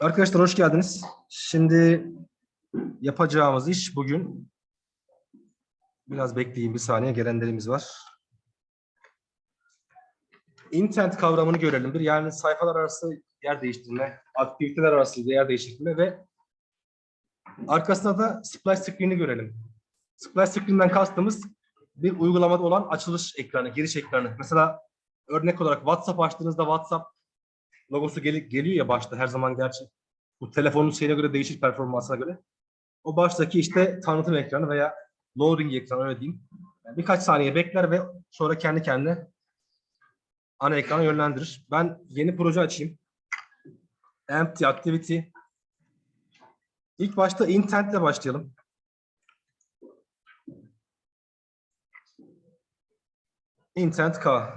Arkadaşlar hoş geldiniz. Şimdi yapacağımız iş bugün biraz bekleyin bir saniye gelenlerimiz var. Intent kavramını görelim. Bir yani sayfalar arası yer değiştirme, aktiviteler arası yer değiştirme ve arkasında da splash screen'i görelim. Splash screen'den kastımız bir uygulamada olan açılış ekranı, giriş ekranı. Mesela örnek olarak WhatsApp açtığınızda WhatsApp logosu gel- geliyor ya başta her zaman gerçi. Bu telefonun şeyine göre değişir performansına göre. O baştaki işte tanıtım ekranı veya loading ekranı öyle diyeyim. Yani birkaç saniye bekler ve sonra kendi kendine ana ekrana yönlendirir. Ben yeni proje açayım. Empty activity. İlk başta intent ile başlayalım. Intent K.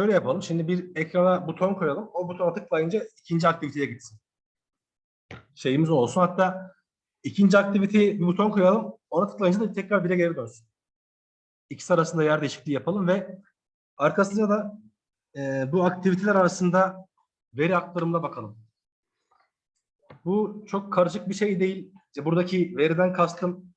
Şöyle yapalım. Şimdi bir ekrana buton koyalım. O butona tıklayınca ikinci aktiviteye gitsin. Şeyimiz olsun. Hatta ikinci aktiviteye bir buton koyalım. Ona tıklayınca da tekrar bire geri dönsün. İkisi arasında yer değişikliği yapalım ve arkasında da e, bu aktiviteler arasında veri aktarımına bakalım. Bu çok karışık bir şey değil. İşte buradaki veriden kastım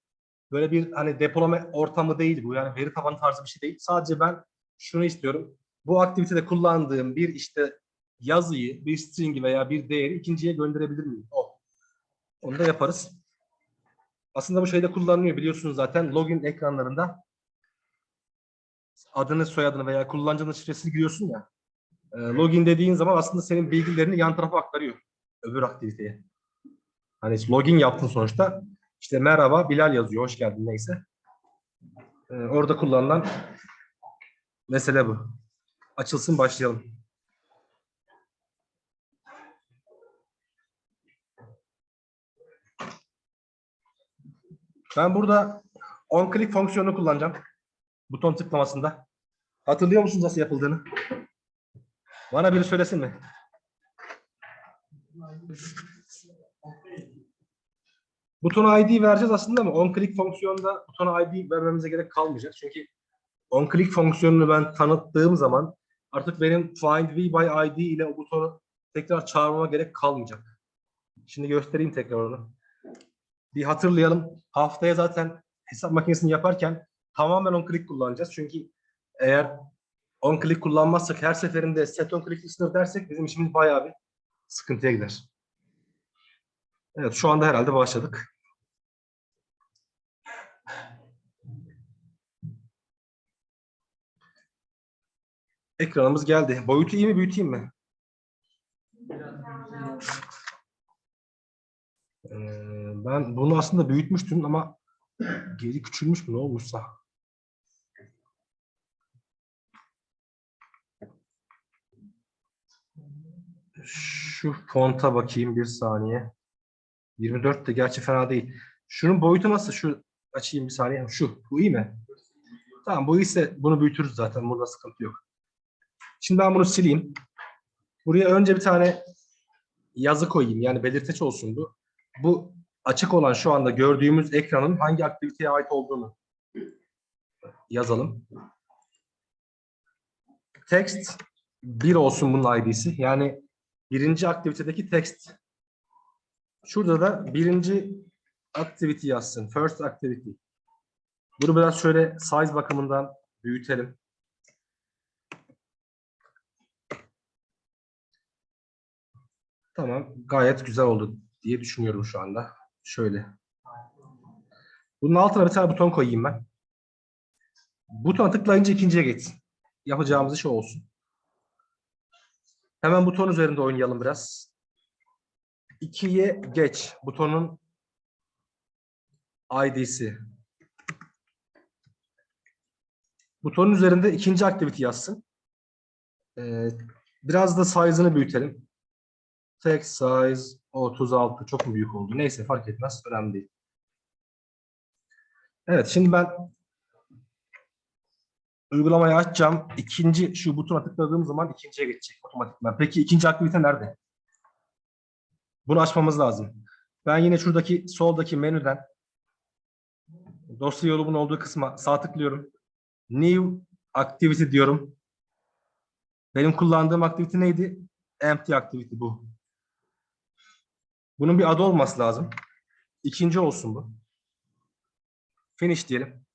böyle bir hani depolama ortamı değil bu. Yani veri tabanı tarzı bir şey değil. Sadece ben şunu istiyorum. Bu aktivitede kullandığım bir işte yazıyı, bir string'i veya bir değeri ikinciye gönderebilir miyim? O. Onu da yaparız. Aslında bu şeyde kullanılıyor biliyorsunuz zaten login ekranlarında adını, soyadını veya kullanıcının şifresini giriyorsun ya. E, login dediğin zaman aslında senin bilgilerini yan tarafa aktarıyor. Öbür aktiviteye. Hani login yaptın sonuçta. İşte merhaba Bilal yazıyor. Hoş geldin neyse. E, orada kullanılan mesele bu. Açılsın başlayalım. Ben burada on click fonksiyonunu kullanacağım. Buton tıklamasında. Hatırlıyor musunuz nasıl yapıldığını? Bana biri söylesin mi? Butona ID vereceğiz aslında ama on click fonksiyonunda butona ID vermemize gerek kalmayacak. Çünkü on click fonksiyonunu ben tanıttığım zaman artık benim find v by id ile o butonu tekrar çağırmama gerek kalmayacak. Şimdi göstereyim tekrar onu. Bir hatırlayalım. Haftaya zaten hesap makinesini yaparken tamamen on click kullanacağız. Çünkü eğer on click kullanmazsak her seferinde set on click listener dersek bizim işimiz bayağı bir sıkıntıya gider. Evet şu anda herhalde başladık. Ekranımız geldi. Boyutu iyi mi büyüteyim mi? Ee, ben bunu aslında büyütmüştüm ama geri küçülmüş mü ne olmuşsa. Şu fonta bakayım bir saniye. 24 de gerçi fena değil. Şunun boyutu nasıl? Şu açayım bir saniye. Şu. Bu iyi mi? Tamam bu ise bunu büyütürüz zaten. Burada sıkıntı yok. Şimdi ben bunu sileyim. Buraya önce bir tane yazı koyayım. Yani belirteç olsun bu. Bu açık olan şu anda gördüğümüz ekranın hangi aktiviteye ait olduğunu yazalım. Text 1 olsun bunun ID'si. Yani birinci aktivitedeki text. Şurada da birinci activity yazsın. First activity. Bunu biraz şöyle size bakımından büyütelim. Tamam. Gayet güzel oldu diye düşünüyorum şu anda. Şöyle. Bunun altına bir tane buton koyayım ben. Butona tıklayınca ikinciye geçsin. Yapacağımız iş o olsun. Hemen buton üzerinde oynayalım biraz. İkiye geç. Butonun ID'si. Butonun üzerinde ikinci aktivite yazsın. Ee, biraz da size'ını büyütelim. Text size 36 çok mu büyük oldu? Neyse fark etmez. Önemli değil. Evet şimdi ben uygulamayı açacağım. İkinci şu butona tıkladığım zaman ikinciye geçecek otomatikman. Peki ikinci aktivite nerede? Bunu açmamız lazım. Ben yine şuradaki soldaki menüden dosya yolumun olduğu kısma sağ tıklıyorum. New Activity diyorum. Benim kullandığım aktivite neydi? Empty Activity bu. Bunun bir adı olması lazım. İkinci olsun bu. Finish diyelim.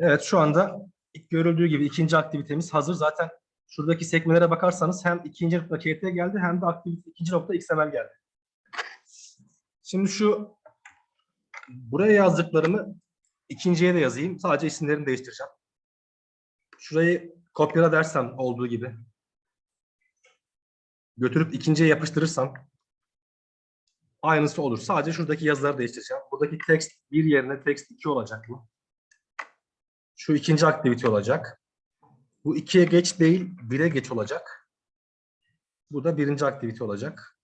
Evet şu anda görüldüğü gibi ikinci aktivitemiz hazır. Zaten şuradaki sekmelere bakarsanız hem ikinci nokta KT geldi hem de aktivite ikinci nokta XML geldi. Şimdi şu buraya yazdıklarımı ikinciye de yazayım. Sadece isimlerini değiştireceğim. Şurayı kopyala dersem olduğu gibi. Götürüp ikinciye yapıştırırsam aynısı olur. Sadece şuradaki yazıları değiştireceğim. Buradaki text bir yerine text 2 olacak bu. Şu ikinci aktivite olacak. Bu ikiye geç değil, bire geç olacak. Bu da birinci aktivite olacak.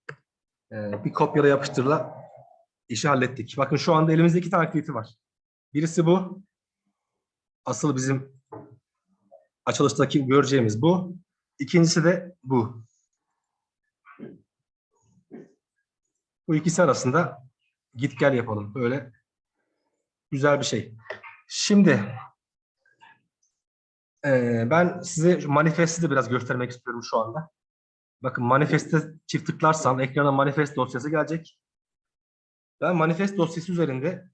Ee, bir kopyala yapıştırla işi hallettik. Bakın şu anda elimizde iki tane aktivite var. Birisi bu. Asıl bizim açılıştaki göreceğimiz bu. İkincisi de bu. Bu ikisi arasında git gel yapalım. Böyle güzel bir şey. Şimdi ee, ben size manifesti de biraz göstermek istiyorum şu anda. Bakın manifeste çift tıklarsam ekrana manifest dosyası gelecek. Ben manifest dosyası üzerinde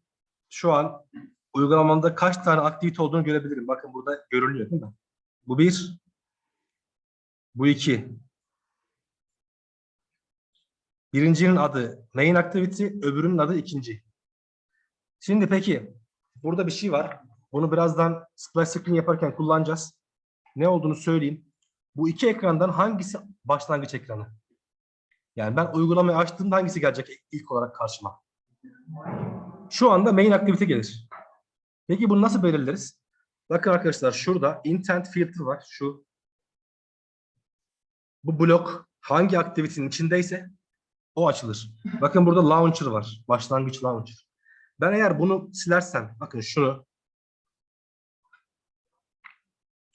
şu an uygulamamda kaç tane aktivite olduğunu görebilirim. Bakın burada görünüyor değil mi? Bu bir, bu iki. Birincinin adı main activity, öbürünün adı ikinci. Şimdi peki burada bir şey var. Bunu birazdan splash screen yaparken kullanacağız. Ne olduğunu söyleyeyim. Bu iki ekrandan hangisi başlangıç ekranı? Yani ben uygulamayı açtığımda hangisi gelecek ilk olarak karşıma? Şu anda main activity gelir. Peki bunu nasıl belirleriz? Bakın arkadaşlar şurada intent filter var. Şu. Bu blok hangi aktivitenin içindeyse o açılır. Bakın burada launcher var. Başlangıç launcher. Ben eğer bunu silersem, bakın şunu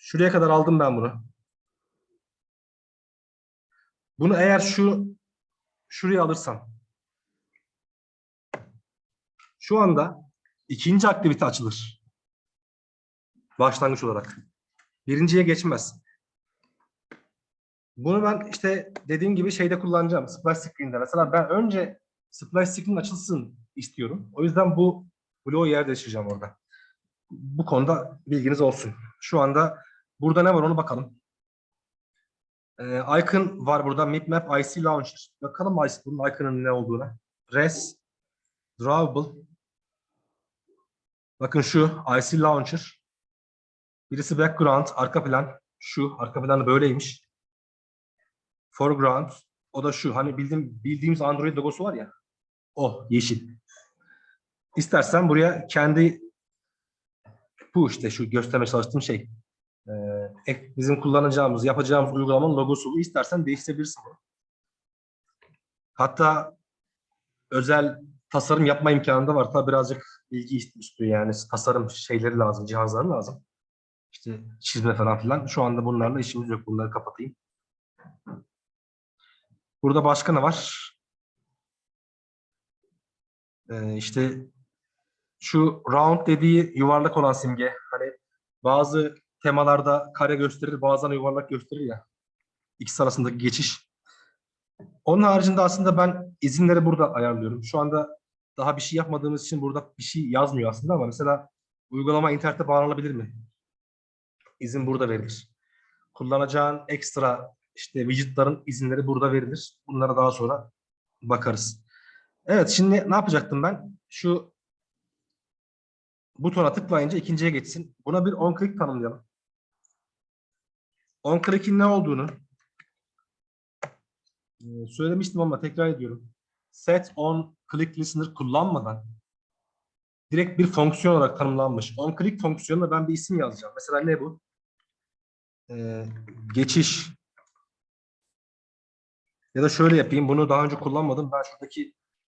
Şuraya kadar aldım ben bunu. Bunu eğer şu şuraya alırsam şu anda ikinci aktivite açılır. Başlangıç olarak. Birinciye geçmez. Bunu ben işte dediğim gibi şeyde kullanacağım. Splash screen'de. Mesela ben önce splash screen açılsın istiyorum. O yüzden bu bloğu yer değiştireceğim orada. Bu konuda bilginiz olsun. Şu anda Burada ne var onu bakalım. Ee, icon var burada. Mipmap IC Launcher. Bakalım bunun icon'ın ne olduğuna. Res. Drawable. Bakın şu IC Launcher. Birisi background, arka plan. Şu arka planı böyleymiş. Foreground. O da şu. Hani bildiğim, bildiğimiz Android logosu var ya. O yeşil. İstersen buraya kendi bu işte şu göstermeye çalıştığım şey e, bizim kullanacağımız, yapacağımız uygulamanın logosu. İstersen değiştirebilirsin bunu. Hatta özel tasarım yapma imkanı da var. Tabi birazcık bilgi istiyor yani tasarım şeyleri lazım, cihazları lazım. İşte çizme falan filan. Şu anda bunlarla işimiz yok. Bunları kapatayım. Burada başka ne var? Ee, işte şu round dediği yuvarlak olan simge. Hani bazı temalarda kare gösterir, bazen yuvarlak gösterir ya. İkisi arasındaki geçiş. Onun haricinde aslında ben izinleri burada ayarlıyorum. Şu anda daha bir şey yapmadığımız için burada bir şey yazmıyor aslında ama mesela uygulama internete bağlanabilir mi? İzin burada verilir. Kullanacağın ekstra işte widgetların izinleri burada verilir. Bunlara daha sonra bakarız. Evet şimdi ne yapacaktım ben? Şu butona tıklayınca ikinciye geçsin. Buna bir on click tanımlayalım. On click'in ne olduğunu e, söylemiştim ama tekrar ediyorum. Set on click listener kullanmadan direkt bir fonksiyon olarak tanımlanmış. On click fonksiyonuna ben bir isim yazacağım. Mesela ne bu? Ee, geçiş ya da şöyle yapayım. Bunu daha önce kullanmadım. Ben şuradaki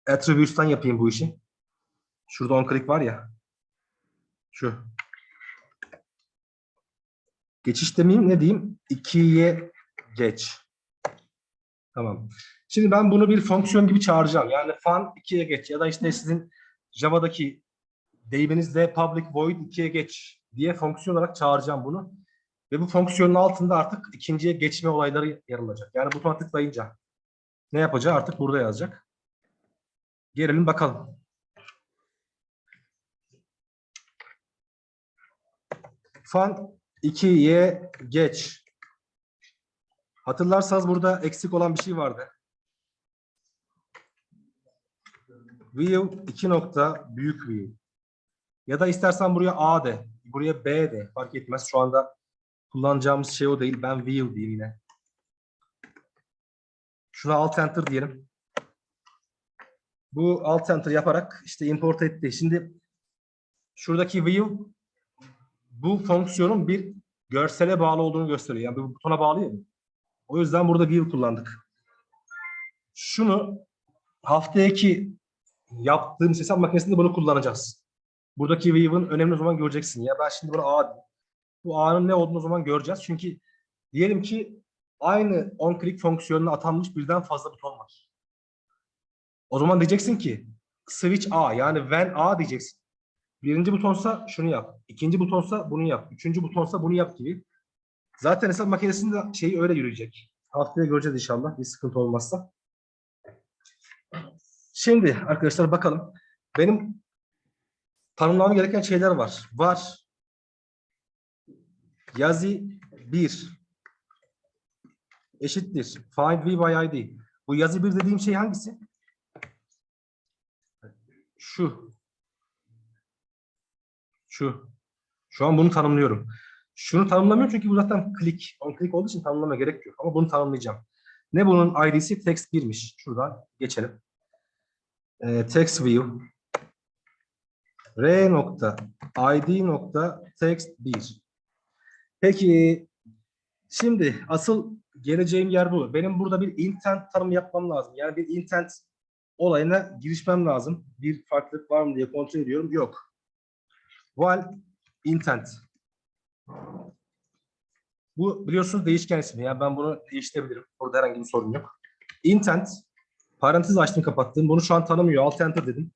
attributes'tan yapayım bu işi. Şurada on click var ya. Şu. Geçiş demeyeyim ne diyeyim? 2'ye geç. Tamam. Şimdi ben bunu bir fonksiyon gibi çağıracağım. Yani fan 2'ye geç ya da işte sizin Java'daki deyiminizde public void 2'ye geç diye fonksiyon olarak çağıracağım bunu. Ve bu fonksiyonun altında artık ikinciye geçme olayları yer alacak. Yani butona tıklayınca ne yapacağı artık burada yazacak. Gelelim bakalım. Fan 2'ye geç. Hatırlarsanız burada eksik olan bir şey vardı. View 2 nokta büyük view. Ya da istersen buraya A de, buraya B de fark etmez. Şu anda kullanacağımız şey o değil. Ben view diyeyim yine. Şuna alt enter diyelim. Bu alt enter yaparak işte import etti. Şimdi şuradaki view bu fonksiyonun bir görsele bağlı olduğunu gösteriyor. Yani bir butona bağlı ya. O yüzden burada view kullandık. Şunu haftaki yaptığım hesap makinesinde bunu kullanacağız. Buradaki view'ın önemli zaman göreceksin. Ya ben şimdi bunu A. Bu A'nın ne olduğunu o zaman göreceğiz. Çünkü diyelim ki aynı on click fonksiyonuna atanmış birden fazla buton var. O zaman diyeceksin ki switch A yani when A diyeceksin. Birinci butonsa şunu yap. ikinci butonsa bunu yap. Üçüncü butonsa bunu yap gibi. Zaten hesap makinesinde şeyi öyle yürüyecek. Haftaya göreceğiz inşallah bir sıkıntı olmazsa. Şimdi arkadaşlar bakalım. Benim tanımlamam gereken şeyler var. Var. Yazı 1 eşittir. Find v by id. Bu yazı 1 dediğim şey hangisi? Şu. Şu. Şu an bunu tanımlıyorum. Şunu tanımlamıyorum çünkü bu zaten click. On click olduğu için tanımlama gerek yok. Ama bunu tanımlayacağım. Ne bunun id'si? Text 1'miş. Şuradan geçelim. Ee, text view r nokta id nokta text 1. Peki şimdi asıl geleceğim yer bu. Benim burada bir intent tanımı yapmam lazım. Yani bir intent olayına girişmem lazım. Bir farklılık var mı diye kontrol ediyorum. Yok. While intent. Bu biliyorsunuz değişken ismi. Yani ben bunu değiştirebilirim. Burada herhangi bir sorun yok. Intent parantez açtım kapattım. Bunu şu an tanımıyor. Alt enter dedim.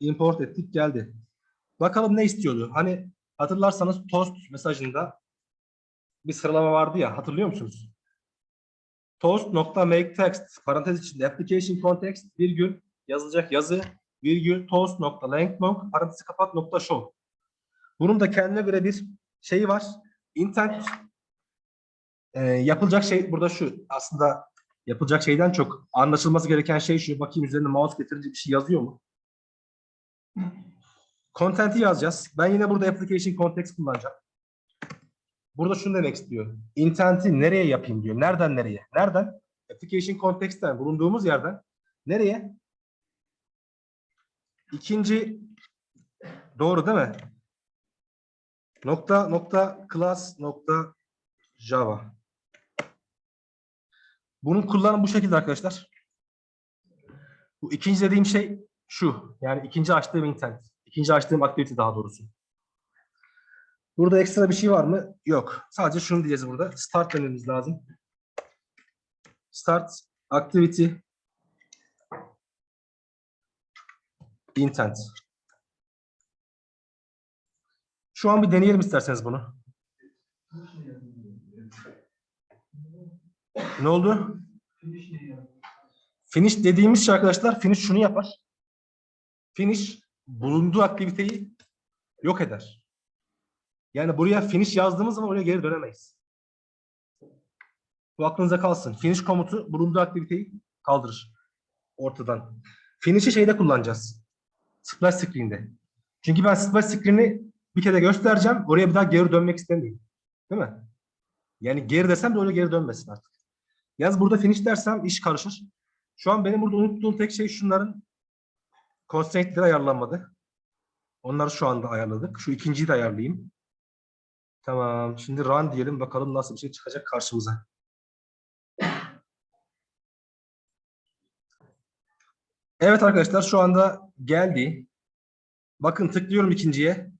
Import ettik geldi. Bakalım ne istiyordu? Hani hatırlarsanız toast mesajında bir sıralama vardı ya hatırlıyor musunuz? Toast nokta parantez içinde application context virgül yazılacak yazı virgül toast nokta parantezi kapat nokta show. Bunun da kendine göre bir şeyi var. Intent e, yapılacak şey burada şu. Aslında yapılacak şeyden çok anlaşılması gereken şey şu. Bakayım üzerine mouse getirince bir şey yazıyor mu? Content'i yazacağız. Ben yine burada application context kullanacağım. Burada şunu demek istiyor. Intent'i nereye yapayım diyor. Nereden nereye? Nereden? Application context'ten bulunduğumuz yerden nereye? İkinci doğru değil mi? Nokta nokta class nokta java. Bunun kullanımı bu şekilde arkadaşlar. Bu ikinci dediğim şey şu. Yani ikinci açtığım intent. İkinci açtığım aktivite daha doğrusu. Burada ekstra bir şey var mı? Yok. Sadece şunu diyeceğiz burada. Start dememiz lazım. Start activity intent. Şu an bir deneyelim isterseniz bunu. Ne oldu? Finish dediğimiz şey arkadaşlar finish şunu yapar. Finish bulunduğu aktiviteyi yok eder. Yani buraya finish yazdığımız zaman oraya geri dönemeyiz. Bu aklınıza kalsın. Finish komutu bulunduğu aktiviteyi kaldırır ortadan. Finish'i şeyde kullanacağız. Splash screen'de. Çünkü ben splash screen'i bir kere göstereceğim. Oraya bir daha geri dönmek istemiyorum. Değil mi? Yani geri desem de öyle geri dönmesin artık. Yalnız burada finish dersem iş karışır. Şu an benim burada unuttuğum tek şey şunların constraint'leri ayarlanmadı. Onları şu anda ayarladık. Şu ikinciyi de ayarlayayım. Tamam. Şimdi run diyelim. Bakalım nasıl bir şey çıkacak karşımıza. Evet arkadaşlar şu anda geldi. Bakın tıklıyorum ikinciye.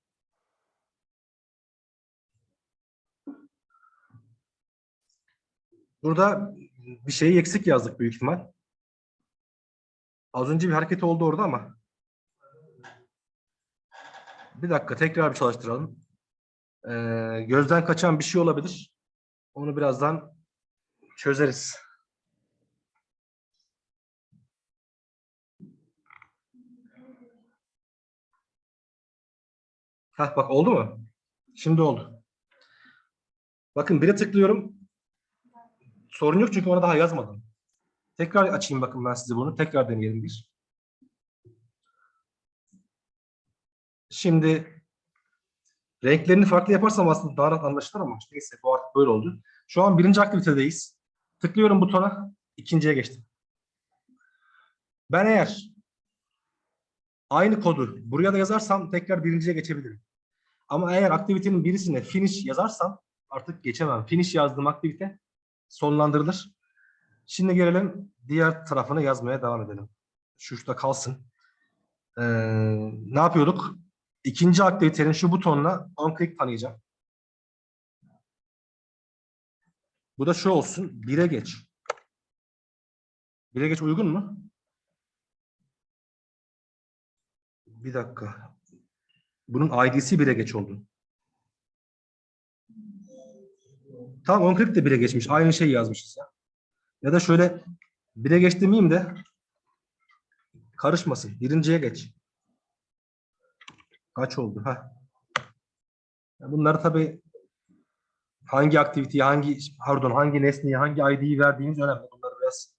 Burada bir şeyi eksik yazdık büyük ihtimal. Az önce bir hareket oldu orada ama. Bir dakika tekrar bir çalıştıralım. Ee, gözden kaçan bir şey olabilir. Onu birazdan çözeriz. Heh, bak oldu mu? Şimdi oldu. Bakın bire tıklıyorum. Sorun yok çünkü ona daha yazmadım. Tekrar açayım bakın ben size bunu. Tekrar deneyelim bir. Şimdi renklerini farklı yaparsam aslında daha rahat anlaşılır ama neyse bu artık böyle oldu. Şu an birinci aktivitedeyiz. Tıklıyorum butona. ikinciye geçtim. Ben eğer aynı kodu buraya da yazarsam tekrar birinciye geçebilirim. Ama eğer aktivitenin birisine finish yazarsam artık geçemem. Finish yazdığım aktivite sonlandırılır. Şimdi gelelim diğer tarafını yazmaya devam edelim. Şu şurada kalsın. Ee, ne yapıyorduk? İkinci aktivitenin şu butonuna on click tanıyacağım. Bu da şu olsun. Bire geç. Bire geç uygun mu? Bir dakika. Bunun ID'si bire geç oldu. Tamam 10 click de bire geçmiş. Aynı şey yazmışız ya. Ya da şöyle bire geç demeyeyim de karışmasın. Birinciye geç. Kaç oldu? Ha. Bunları tabii hangi aktiviteyi, hangi pardon, hangi nesneyi, hangi ID'yi verdiğimiz önemli. Bunları biraz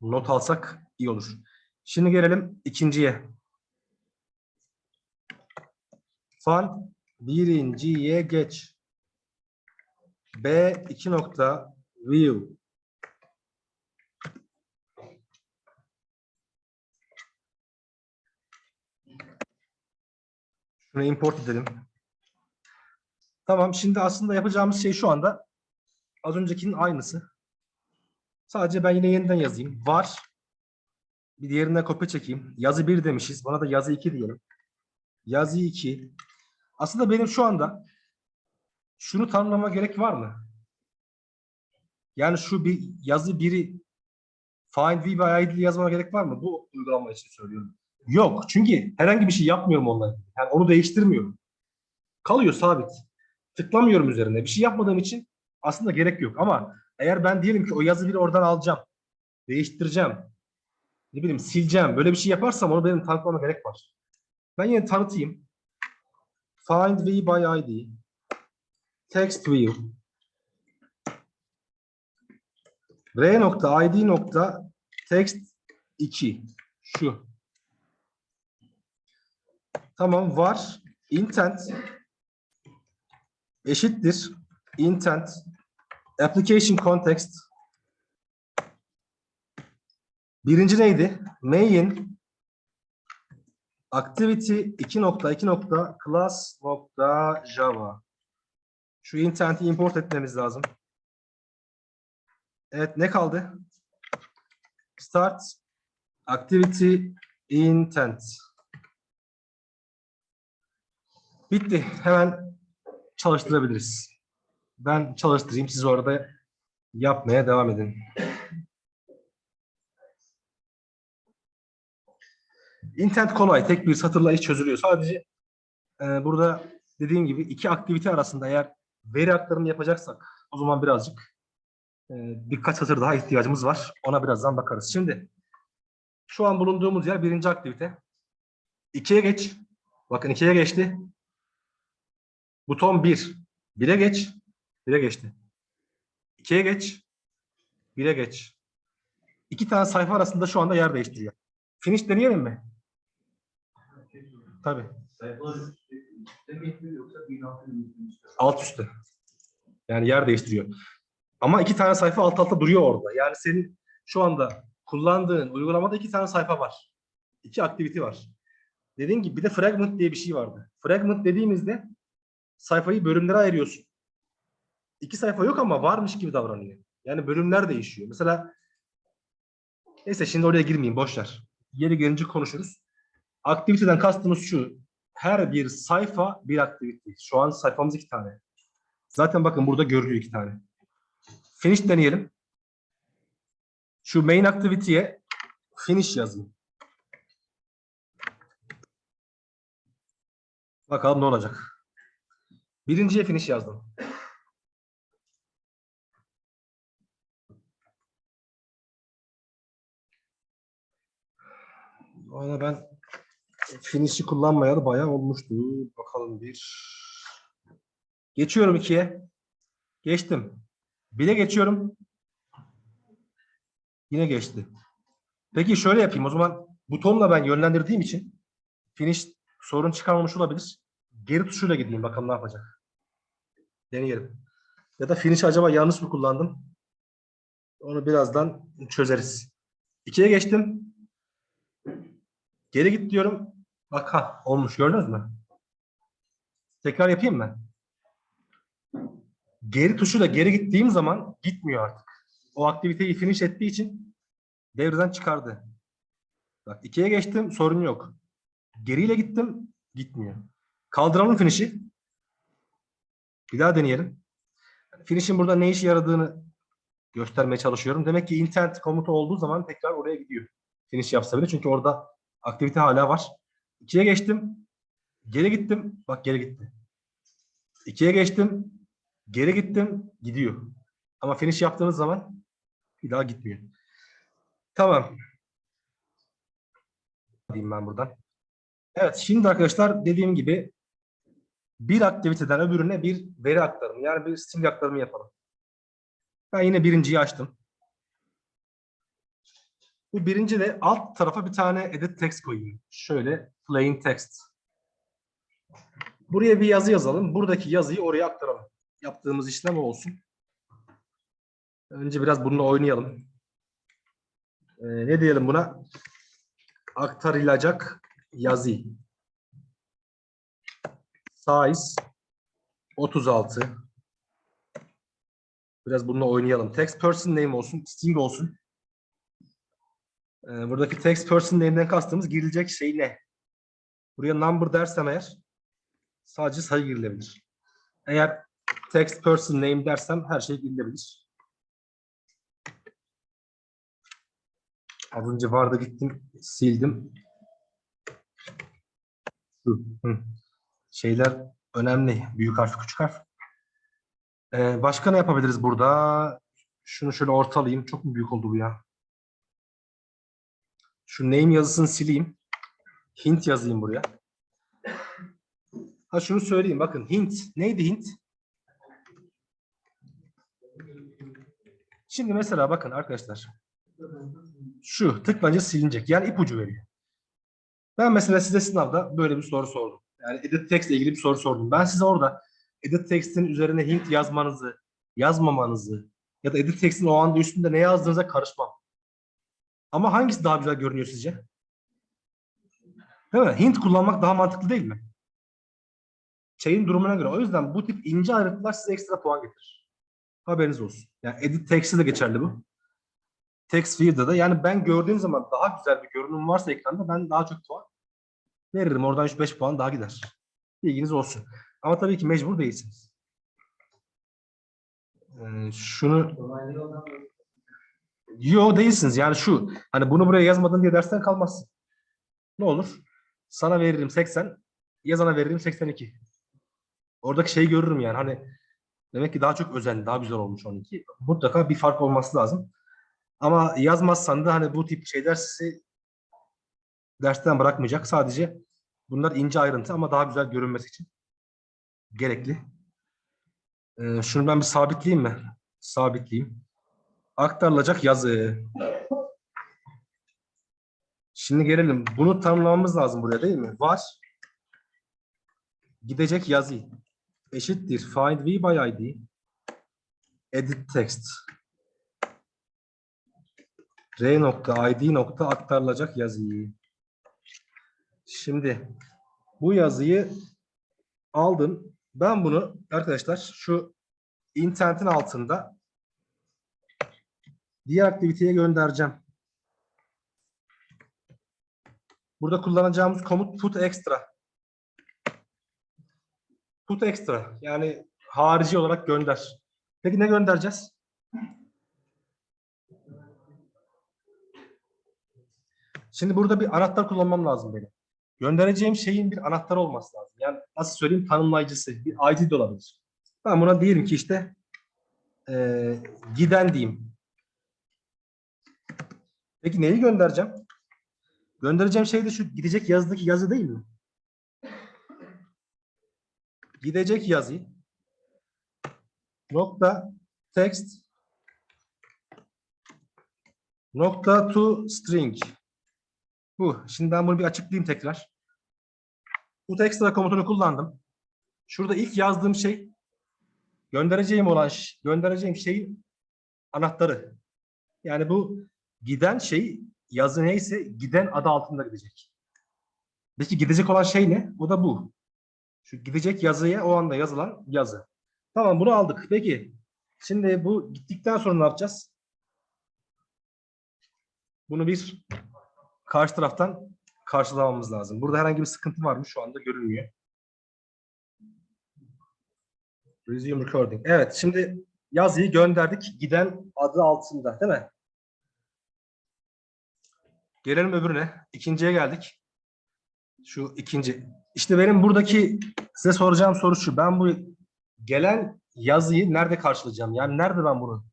not alsak iyi olur. Şimdi gelelim ikinciye. Fan birinciye geç. B iki nokta view. Şunu import edelim. Tamam şimdi aslında yapacağımız şey şu anda az öncekinin aynısı. Sadece ben yine yeniden yazayım. Var. Bir diğerine kopya çekeyim. Yazı 1 demişiz. Bana da yazı 2 diyelim. Yazı 2. Aslında benim şu anda şunu tanımlama gerek var mı? Yani şu bir yazı biri find v by id yazmama gerek var mı? Bu uygulama için söylüyorum. Yok. Çünkü herhangi bir şey yapmıyorum onunla. Yani onu değiştirmiyorum. Kalıyor sabit. Tıklamıyorum üzerine. Bir şey yapmadığım için aslında gerek yok. Ama eğer ben diyelim ki o yazı biri oradan alacağım. Değiştireceğim. Ne bileyim sileceğim. Böyle bir şey yaparsam onu benim tanıtmama gerek var. Ben yine tanıtayım. Find v by id. Text view. R nokta id nokta text 2. Şu. Tamam var. Intent eşittir. Intent application context birinci neydi? Main activity 2 nokta 2 nokta class nokta java. Şu intent'i import etmemiz lazım. Evet ne kaldı? Start activity intent. Bitti. Hemen çalıştırabiliriz. Ben çalıştırayım. Siz orada yapmaya devam edin. Intent kolay. Tek bir satırla iş çözülüyor. Sadece e, burada dediğim gibi iki aktivite arasında eğer veri aktarımı yapacaksak o zaman birazcık e, birkaç satır daha ihtiyacımız var. Ona birazdan bakarız. Şimdi şu an bulunduğumuz yer birinci aktivite. İkiye geç. Bakın ikiye geçti. Buton 1. 1'e geç. 1'e geçti. 2'ye geç. 1'e geç. İki tane sayfa arasında şu anda yer değiştiriyor. Finish deneyelim mi? Tabii. Alt üstte. Yani yer değiştiriyor. Ama iki tane sayfa alt alta duruyor orada. Yani senin şu anda kullandığın uygulamada iki tane sayfa var. İki aktivite var. Dediğim gibi bir de fragment diye bir şey vardı. Fragment dediğimizde sayfayı bölümlere ayırıyorsun. İki sayfa yok ama varmış gibi davranıyor. Yani bölümler değişiyor. Mesela neyse şimdi oraya girmeyeyim boş ver. Yeri gelince konuşuruz. Aktiviteden kastımız şu. Her bir sayfa bir aktivite. Şu an sayfamız iki tane. Zaten bakın burada görülüyor iki tane. Finish deneyelim. Şu main activity'ye finish yazayım. Bakalım ne olacak. Birinciye finish yazdım. Valla ben finish'i kullanmayalı bayağı olmuştu. Bakalım bir. Geçiyorum ikiye. Geçtim. Bire geçiyorum. Yine geçti. Peki şöyle yapayım. O zaman butonla ben yönlendirdiğim için finish sorun çıkarmamış olabilir. Geri tuşuyla gideyim. Bakalım ne yapacak. Deneyelim. Ya da finish acaba yanlış mı kullandım? Onu birazdan çözeriz. İkiye geçtim. Geri git diyorum. Bak ha olmuş gördünüz mü? Tekrar yapayım mı? Geri tuşuyla geri gittiğim zaman gitmiyor artık. O aktiviteyi finish ettiği için devreden çıkardı. Bak ikiye geçtim sorun yok. Geriyle gittim gitmiyor. Kaldıralım finish'i. Bir daha deneyelim. Finish'in burada ne işe yaradığını göstermeye çalışıyorum. Demek ki intent komutu olduğu zaman tekrar oraya gidiyor. Finish yapsa bile çünkü orada aktivite hala var. İkiye geçtim. Geri gittim. Bak geri gitti. İkiye geçtim. Geri gittim. Gidiyor. Ama finish yaptığınız zaman bir daha gitmiyor. Tamam. Diyeyim ben buradan. Evet şimdi arkadaşlar dediğim gibi bir aktiviteden öbürüne bir veri aktarımı yani bir string aktarımı yapalım. Ben yine birinciyi açtım. Bu birinci de alt tarafa bir tane edit text koyayım. Şöyle plain text. Buraya bir yazı yazalım. Buradaki yazıyı oraya aktaralım. Yaptığımız işlem olsun. Önce biraz bununla oynayalım. Ee, ne diyelim buna? Aktarılacak yazı. Size 36. Biraz bununla oynayalım. Text person name olsun, string olsun. Ee, buradaki text person name'den kastımız girilecek şey ne? Buraya number dersem eğer sadece sayı girilebilir. Eğer text person name dersem her şey girilebilir. Az önce vardı gittim sildim. Şeyler önemli. Büyük harf, küçük harf. Ee, başka ne yapabiliriz burada? Şunu şöyle ortalayayım. Çok mu büyük oldu bu ya? Şu name yazısını sileyim. Hint yazayım buraya. Ha şunu söyleyeyim bakın hint. Neydi hint? Şimdi mesela bakın arkadaşlar. Şu tıklanınca silinecek. Yani ipucu veriyor. Ben mesela size sınavda böyle bir soru sordum. Yani edit text ile ilgili bir soru sordum. Ben size orada edit text'in üzerine hint yazmanızı, yazmamanızı ya da edit text'in o anda üstünde ne yazdığınıza karışmam. Ama hangisi daha güzel görünüyor sizce? Değil mi? Hint kullanmak daha mantıklı değil mi? Şeyin durumuna göre. O yüzden bu tip ince ayrıntılar size ekstra puan getirir. Haberiniz olsun. Yani edit text'e de geçerli bu. Text field'da da yani ben gördüğüm zaman daha güzel bir görünüm varsa ekranda ben daha çok puan veririm. Oradan 3-5 puan daha gider. Bilginiz olsun. Ama tabii ki mecbur değilsiniz. Ee, şunu Yo değilsiniz. Yani şu hani bunu buraya yazmadın diye dersten kalmazsın. Ne olur? Sana veririm 80, yazana veririm 82. Oradaki şeyi görürüm yani hani demek ki daha çok özenli, daha güzel olmuş 12. Mutlaka bir fark olması lazım. Ama yazmazsan da hani bu tip şeyler sizi dersten bırakmayacak. Sadece bunlar ince ayrıntı ama daha güzel görünmesi için gerekli. Ee, şunu ben bir sabitleyeyim mi? Sabitleyeyim. Aktarılacak yazı. Şimdi gelelim. Bunu tanımlamamız lazım buraya değil mi? Var. Gidecek yazı. Eşittir. Find v by id. Edit text. R nokta id nokta aktarılacak yazıyı. Şimdi bu yazıyı aldım. Ben bunu arkadaşlar şu intent'in altında diğer aktiviteye göndereceğim. Burada kullanacağımız komut put extra. Put extra yani harici olarak gönder. Peki ne göndereceğiz? Şimdi burada bir anahtar kullanmam lazım benim. Göndereceğim şeyin bir anahtarı olması lazım. Yani nasıl söyleyeyim tanımlayıcısı, bir ID de olabilir. Ben buna diyelim ki işte eee, giden diyeyim. Peki neyi göndereceğim? Göndereceğim şey de şu gidecek yazıdaki yazı değil mi? Gidecek yazı nokta text nokta to string bu. Şimdi ben bunu bir açıklayayım tekrar. Bu extra komutunu kullandım. Şurada ilk yazdığım şey göndereceğim olan göndereceğim şeyin anahtarı. Yani bu giden şey yazı neyse giden adı altında gidecek. Peki gidecek olan şey ne? O da bu. Şu gidecek yazıya o anda yazılan yazı. Tamam bunu aldık. Peki şimdi bu gittikten sonra ne yapacağız? Bunu bir karşı taraftan karşılamamız lazım. Burada herhangi bir sıkıntı var mı? Şu anda görünmüyor. Resume recording. Evet, şimdi yazıyı gönderdik. Giden adı altında, değil mi? Gelelim öbürüne. İkinciye geldik. Şu ikinci. İşte benim buradaki size soracağım soru şu. Ben bu gelen yazıyı nerede karşılayacağım? Yani nerede ben bunu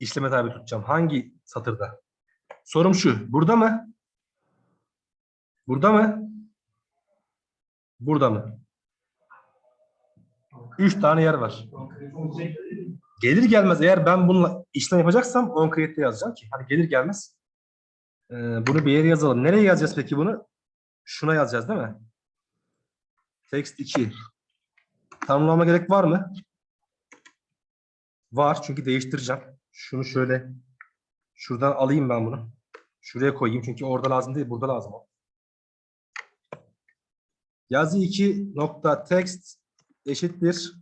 işleme tabi tutacağım? Hangi satırda? Sorum şu. Burada mı? Burada mı? Burada mı? Üç tane yer var. Gelir gelmez eğer ben bununla işlem yapacaksam on create'de yazacağım ki. Hani gelir gelmez. Ee, bunu bir yere yazalım. Nereye yazacağız peki bunu? Şuna yazacağız değil mi? Text 2. Tanımlama gerek var mı? Var çünkü değiştireceğim. Şunu şöyle şuradan alayım ben bunu. Şuraya koyayım çünkü orada lazım değil, burada lazım. Yazı 2 nokta text eşittir.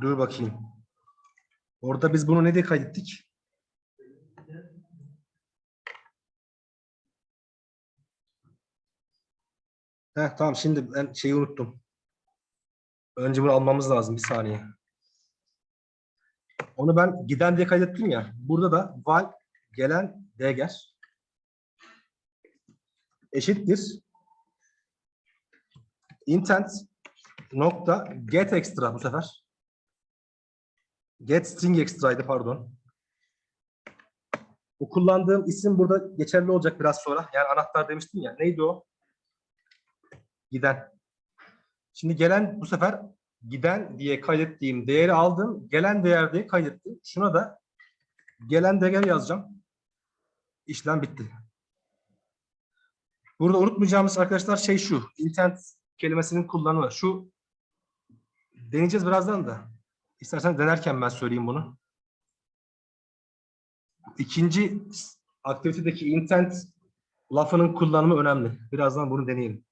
Dur bakayım. Orada biz bunu ne diye kaydettik? Heh, tamam şimdi ben şeyi unuttum. Önce bunu almamız lazım bir saniye. Onu ben giden diye kaydettim ya. Burada da val gelen dger eşittir intent nokta get extra bu sefer. Get string extra'ydı pardon. Bu kullandığım isim burada geçerli olacak biraz sonra. Yani anahtar demiştim ya. Neydi o? Giden. Şimdi gelen bu sefer giden diye kaydettiğim değeri aldım. Gelen değer diye kaydettim. Şuna da gelen değer yazacağım. İşlem bitti. Burada unutmayacağımız arkadaşlar şey şu. Intent kelimesinin kullanımı. Şu deneyeceğiz birazdan da. İstersen denerken ben söyleyeyim bunu. İkinci aktivitedeki intent lafının kullanımı önemli. Birazdan bunu deneyelim.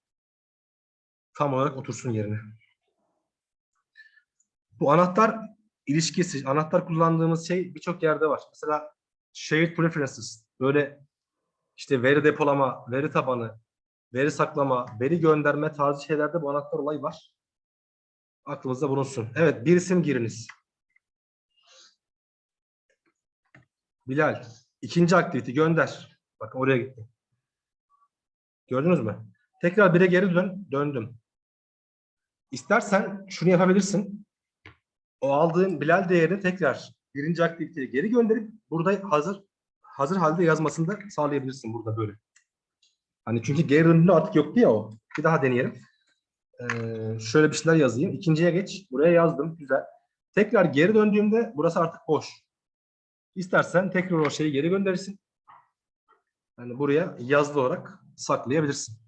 Tam olarak otursun yerine. Bu anahtar ilişkisi, anahtar kullandığımız şey birçok yerde var. Mesela shared preferences, böyle işte veri depolama, veri tabanı, veri saklama, veri gönderme tarzı şeylerde bu anahtar olayı var. Aklımızda bulunsun. Evet, bir isim giriniz. Bilal, ikinci aktivite gönder. Bakın oraya gitti. Gördünüz mü? Tekrar bire geri dön, döndüm. İstersen şunu yapabilirsin. O aldığın Bilal değerini tekrar birinci aktiviteye geri gönderip burada hazır hazır halde yazmasını da sağlayabilirsin burada böyle. Hani çünkü geri döndüğünde artık yoktu ya o. Bir daha deneyelim. Ee, şöyle bir şeyler yazayım. İkinciye geç. Buraya yazdım. Güzel. Tekrar geri döndüğümde burası artık boş. İstersen tekrar o şeyi geri gönderirsin. Yani buraya yazılı olarak saklayabilirsin.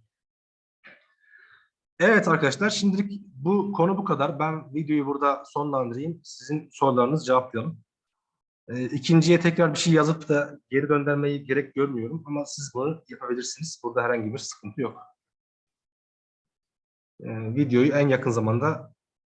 Evet arkadaşlar şimdilik bu konu bu kadar. Ben videoyu burada sonlandırayım. Sizin sorularınızı cevaplayalım. Ee, ikinciye tekrar bir şey yazıp da geri göndermeyi gerek görmüyorum ama siz bunu yapabilirsiniz. Burada herhangi bir sıkıntı yok. Ee, videoyu en yakın zamanda